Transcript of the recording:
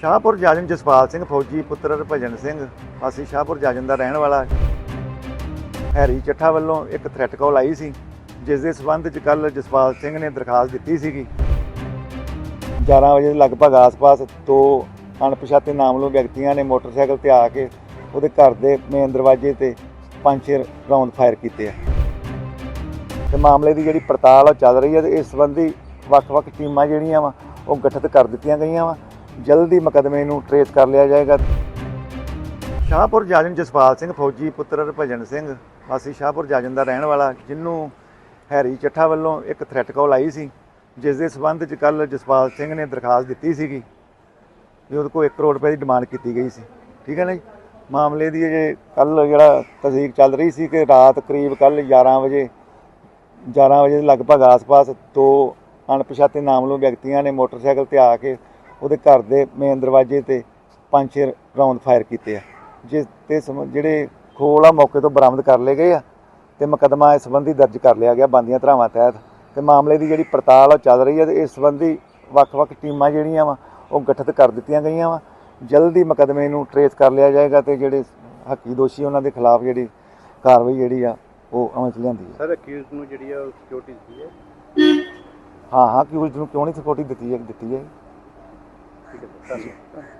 ਸ਼ਾਹਪੁਰ ਜਾਜਮ ਜਸਪਾਲ ਸਿੰਘ ਫੌਜੀ ਪੁੱਤਰ ਭਜਨ ਸਿੰਘ, ਵਾਸੀ ਸ਼ਾਹਪੁਰ ਜਾਜਮ ਦਾ ਰਹਿਣ ਵਾਲਾ। ਹੈਰੀ ਚੱਠਾ ਵੱਲੋਂ ਇੱਕ ਥ੍ਰੈਟ ਕਾਲ ਆਈ ਸੀ, ਜਿਸ ਦੇ ਸਬੰਧ ਚ ਕੱਲ ਜਸਪਾਲ ਸਿੰਘ ਨੇ ਦਰਖਾਸਤ ਦਿੱਤੀ ਸੀਗੀ। 11 ਵਜੇ ਲਗਭਗ ਆਸ-ਪਾਸ ਦੋ ਅਣਪਛਾਤੇ ਨਾਮਲੋ ਵਿਅਕਤੀਆਂ ਨੇ ਮੋਟਰਸਾਈਕਲ ਤੇ ਆ ਕੇ ਉਹਦੇ ਘਰ ਦੇ ਮੇਨ ਦਰਵਾਜ਼ੇ ਤੇ ਪੰਜ ਛੇ ਰਾਉਂਡ ਫਾਇਰ ਕੀਤੇ ਆ। ਤੇ ਮਾਮਲੇ ਦੀ ਜਿਹੜੀ ਪੜਤਾਲ ਉਹ ਚੱਲ ਰਹੀ ਹੈ ਤੇ ਇਸ ਸੰਬੰਧੀ ਵੱਖ-ਵੱਖ ਟੀਮਾਂ ਜਿਹੜੀਆਂ ਵਾ, ਉਹ ਗਠਿਤ ਕਰ ਦਿੱਤੀਆਂ ਗਈਆਂ ਵਾ। ਜਲਦੀ ਮੁਕੱਦਮੇ ਨੂੰ ਟਰੇਸ ਕਰ ਲਿਆ ਜਾਏਗਾ। ਸ਼ਾਹਪੁਰ ਜਾਜਨ ਜਸਪਾਲ ਸਿੰਘ, ਫੌਜੀ ਪੁੱਤਰ ਭਜਨ ਸਿੰਘ, ਵਾਸੀ ਸ਼ਾਹਪੁਰ ਜਾਜਨ ਦਾ ਰਹਿਣ ਵਾਲਾ ਜਿਹਨੂੰ ਹੈਰੀ ਚੱਠਾ ਵੱਲੋਂ ਇੱਕ ਥ੍ਰੈਟ ਕਾਲ ਆਈ ਸੀ, ਜਿਸ ਦੇ ਸਬੰਧ ਚ ਕੱਲ ਜਸਪਾਲ ਸਿੰਘ ਨੇ ਦਰਖਾਸਤ ਦਿੱਤੀ ਸੀਗੀ ਵੀ ਉਹਦੇ ਕੋਲ 1 ਕਰੋੜ ਰੁਪਏ ਦੀ ਡਿਮਾਂਡ ਕੀਤੀ ਗਈ ਸੀ। ਠੀਕ ਹੈ ਨਾ ਜੀ? ਮਾਮਲੇ ਦੀ ਜੇ ਕੱਲ ਜਿਹੜਾ ਤਸਦੀਕ ਚੱਲ ਰਹੀ ਸੀ ਕਿ ਰਾਤ ਕਰੀਬ ਕੱਲ 11 ਵਜੇ 11 ਵਜੇ ਦੇ ਲਗਭਗ ਆਸ-ਪਾਸ ਦੋ ਅਣਪਛਾਤੇ ਨਾਮਲੂਮ ਵਿਅਕਤੀਆਂ ਨੇ ਮੋਟਰਸਾਈਕਲ ਤੇ ਆ ਕੇ ਉਹਦੇ ਘਰ ਦੇ ਮੇਨ ਦਰਵਾਜ਼ੇ ਤੇ ਪੰਜ ਛੇ ਰਾਉਂਡ ਫਾਇਰ ਕੀਤੇ ਆ। ਜਿਸ ਤੇ ਜਿਹੜੇ ਖੋਲ ਆ ਮੌਕੇ ਤੋਂ ਬਰਾਮਦ ਕਰ ਲਏ ਗਏ ਆ ਤੇ ਮੁਕੱਦਮਾ ਇਸ ਸੰਬੰਧੀ ਦਰਜ ਕਰ ਲਿਆ ਗਿਆ ਬੰਦੀਆਂ ਧਰਾਵਾਂ ਤਹਿਤ। ਤੇ ਮਾਮਲੇ ਦੀ ਜਿਹੜੀ ਪੜਤਾਲ ਆ ਚੱਲ ਰਹੀ ਹੈ ਤੇ ਇਸ ਸੰਬੰਧੀ ਵੱਖ-ਵੱਖ ਟੀਮਾਂ ਜਿਹੜੀਆਂ ਵਾ ਉਹ ਗਠਿਤ ਕਰ ਦਿੱਤੀਆਂ ਗਈਆਂ ਵਾ। ਜਲਦੀ ਮੁਕੱਦਮੇ ਨੂੰ ਟਰੇਸ ਕਰ ਲਿਆ ਜਾਏਗਾ ਤੇ ਜਿਹੜੇ ਹੱਕੀ ਦੋਸ਼ੀ ਉਹਨਾਂ ਦੇ ਖਿਲਾਫ ਜਿਹੜੀ ਕਾਰਵਾਈ ਜਿਹੜੀ ਆ ਉਹ ਅਮਲ 'ਚ ਲਿਆਂਦੀ ਹੈ ਸਰ ਅਕਿਊਜ਼ ਨੂੰ ਜਿਹੜੀ ਆ ਸਿਕਿਉਰਿਟੀ ਦਿੱਤੀ ਹੈ ਹਾਂ ਹਾਂ ਕਿਉਂ ਨੂੰ ਕਿਉਂ ਨਹੀਂ ਸਪੋਰਟੀ ਦਿੱਤੀ ਹੈ ਦਿੱਤੀ ਹੈ ਠੀਕ ਹੈ ਸਰ ਧੰਨਵਾਦ